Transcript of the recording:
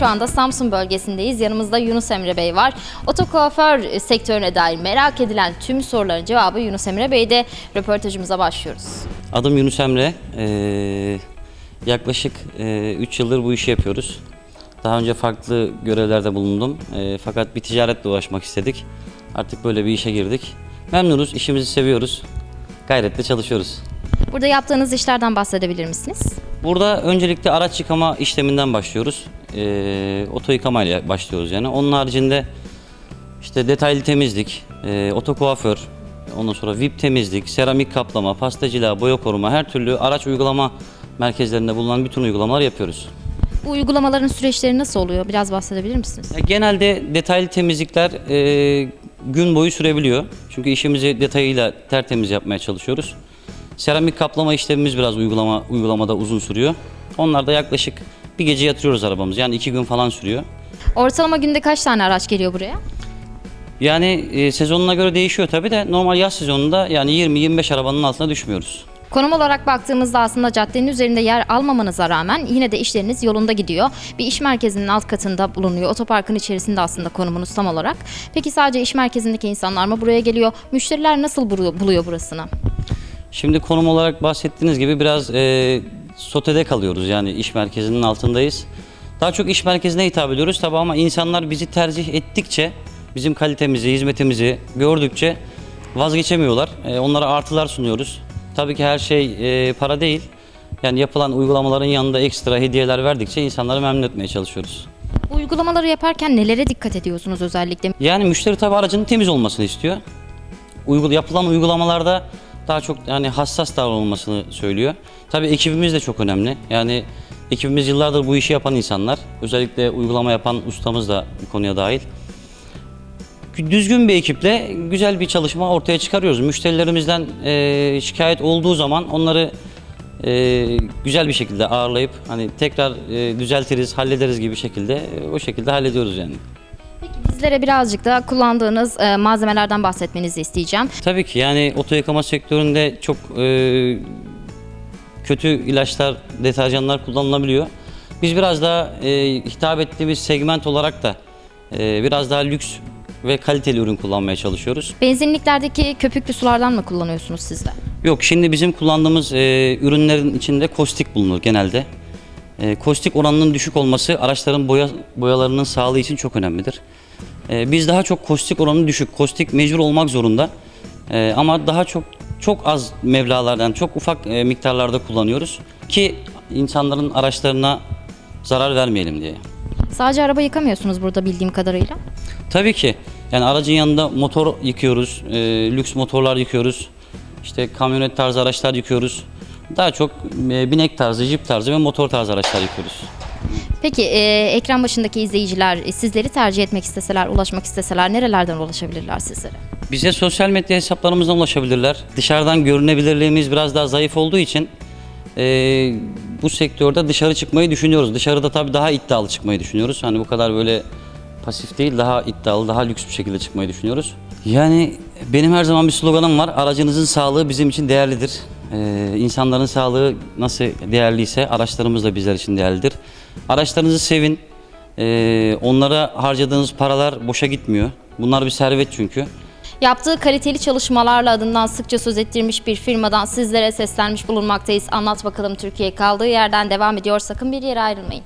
Şu anda Samsun bölgesindeyiz. Yanımızda Yunus Emre Bey var. Otokuaför sektörüne dair merak edilen tüm soruların cevabı Yunus Emre Bey'de. Röportajımıza başlıyoruz. Adım Yunus Emre. Ee, yaklaşık 3 yıldır bu işi yapıyoruz. Daha önce farklı görevlerde bulundum. Ee, fakat bir ticaretle uğraşmak istedik. Artık böyle bir işe girdik. Memnunuz, işimizi seviyoruz. Gayretle çalışıyoruz. Burada yaptığınız işlerden bahsedebilir misiniz? Burada öncelikle araç yıkama işleminden başlıyoruz. Ee, oto yıkamayla başlıyoruz yani. Onun haricinde işte detaylı temizlik, e, oto kuaför, ondan sonra VIP temizlik, seramik kaplama, pastacılığa, boya koruma, her türlü araç uygulama merkezlerinde bulunan bütün uygulamalar yapıyoruz. Bu uygulamaların süreçleri nasıl oluyor? Biraz bahsedebilir misiniz? Ya genelde detaylı temizlikler e, gün boyu sürebiliyor. Çünkü işimizi detayıyla tertemiz yapmaya çalışıyoruz. Seramik kaplama işlemimiz biraz uygulama uygulamada uzun sürüyor. Onlar da yaklaşık bir gece yatırıyoruz arabamızı. Yani iki gün falan sürüyor. Ortalama günde kaç tane araç geliyor buraya? Yani e, sezonuna göre değişiyor tabii de normal yaz sezonunda yani 20-25 arabanın altına düşmüyoruz. Konum olarak baktığımızda aslında caddenin üzerinde yer almamanıza rağmen yine de işleriniz yolunda gidiyor. Bir iş merkezinin alt katında bulunuyor. Otoparkın içerisinde aslında konumunuz tam olarak. Peki sadece iş merkezindeki insanlar mı buraya geliyor? Müşteriler nasıl bulu- buluyor burasını? Şimdi konum olarak bahsettiğiniz gibi biraz e, sotede kalıyoruz yani iş merkezinin altındayız. Daha çok iş merkezine hitap ediyoruz tabii ama insanlar bizi tercih ettikçe, bizim kalitemizi, hizmetimizi gördükçe vazgeçemiyorlar. E, onlara artılar sunuyoruz. Tabii ki her şey e, para değil. Yani yapılan uygulamaların yanında ekstra hediyeler verdikçe insanları memnun etmeye çalışıyoruz. Uygulamaları yaparken nelere dikkat ediyorsunuz özellikle? Yani müşteri tabii aracının temiz olmasını istiyor. Uygul yapılan uygulamalarda daha çok yani hassas davranılmasını söylüyor. Tabii ekibimiz de çok önemli. Yani ekibimiz yıllardır bu işi yapan insanlar. Özellikle uygulama yapan ustamız da bu konuya dahil. Düzgün bir ekiple güzel bir çalışma ortaya çıkarıyoruz. Müşterilerimizden e, şikayet olduğu zaman onları e, güzel bir şekilde ağırlayıp hani tekrar e, düzeltiriz, hallederiz gibi şekilde e, o şekilde hallediyoruz yani. Bizlere birazcık da kullandığınız e, malzemelerden bahsetmenizi isteyeceğim. Tabii ki yani oto yıkama sektöründe çok e, kötü ilaçlar, deterjanlar kullanılabiliyor. Biz biraz daha e, hitap ettiğimiz segment olarak da e, biraz daha lüks ve kaliteli ürün kullanmaya çalışıyoruz. Benzinliklerdeki köpüklü sulardan mı kullanıyorsunuz siz de? Yok şimdi bizim kullandığımız e, ürünlerin içinde kostik bulunur genelde. E, kostik oranının düşük olması araçların boya boyalarının sağlığı için çok önemlidir. E, biz daha çok kostik oranı düşük. Kostik mecbur olmak zorunda. E, ama daha çok çok az mevlalardan, çok ufak e, miktarlarda kullanıyoruz ki insanların araçlarına zarar vermeyelim diye. Sadece araba yıkamıyorsunuz burada bildiğim kadarıyla. Tabii ki. Yani aracın yanında motor yıkıyoruz, e, lüks motorlar yıkıyoruz. İşte kamyonet tarzı araçlar yıkıyoruz. Daha çok e, binek tarzı, jip tarzı ve motor tarzı araçlar yıkıyoruz. Peki e, ekran başındaki izleyiciler e, sizleri tercih etmek isteseler, ulaşmak isteseler nerelerden ulaşabilirler sizlere? Bize sosyal medya hesaplarımızdan ulaşabilirler. Dışarıdan görünebilirliğimiz biraz daha zayıf olduğu için e, bu sektörde dışarı çıkmayı düşünüyoruz. Dışarıda tabii daha iddialı çıkmayı düşünüyoruz. Hani bu kadar böyle pasif değil, daha iddialı, daha lüks bir şekilde çıkmayı düşünüyoruz. Yani benim her zaman bir sloganım var. Aracınızın sağlığı bizim için değerlidir. Ee, insanların sağlığı nasıl değerliyse araçlarımız da bizler için değerlidir. Araçlarınızı sevin. Ee, onlara harcadığınız paralar boşa gitmiyor. Bunlar bir servet çünkü. Yaptığı kaliteli çalışmalarla adından sıkça söz ettirmiş bir firmadan sizlere seslenmiş bulunmaktayız. Anlat bakalım Türkiye kaldığı yerden devam ediyor. Sakın bir yere ayrılmayın.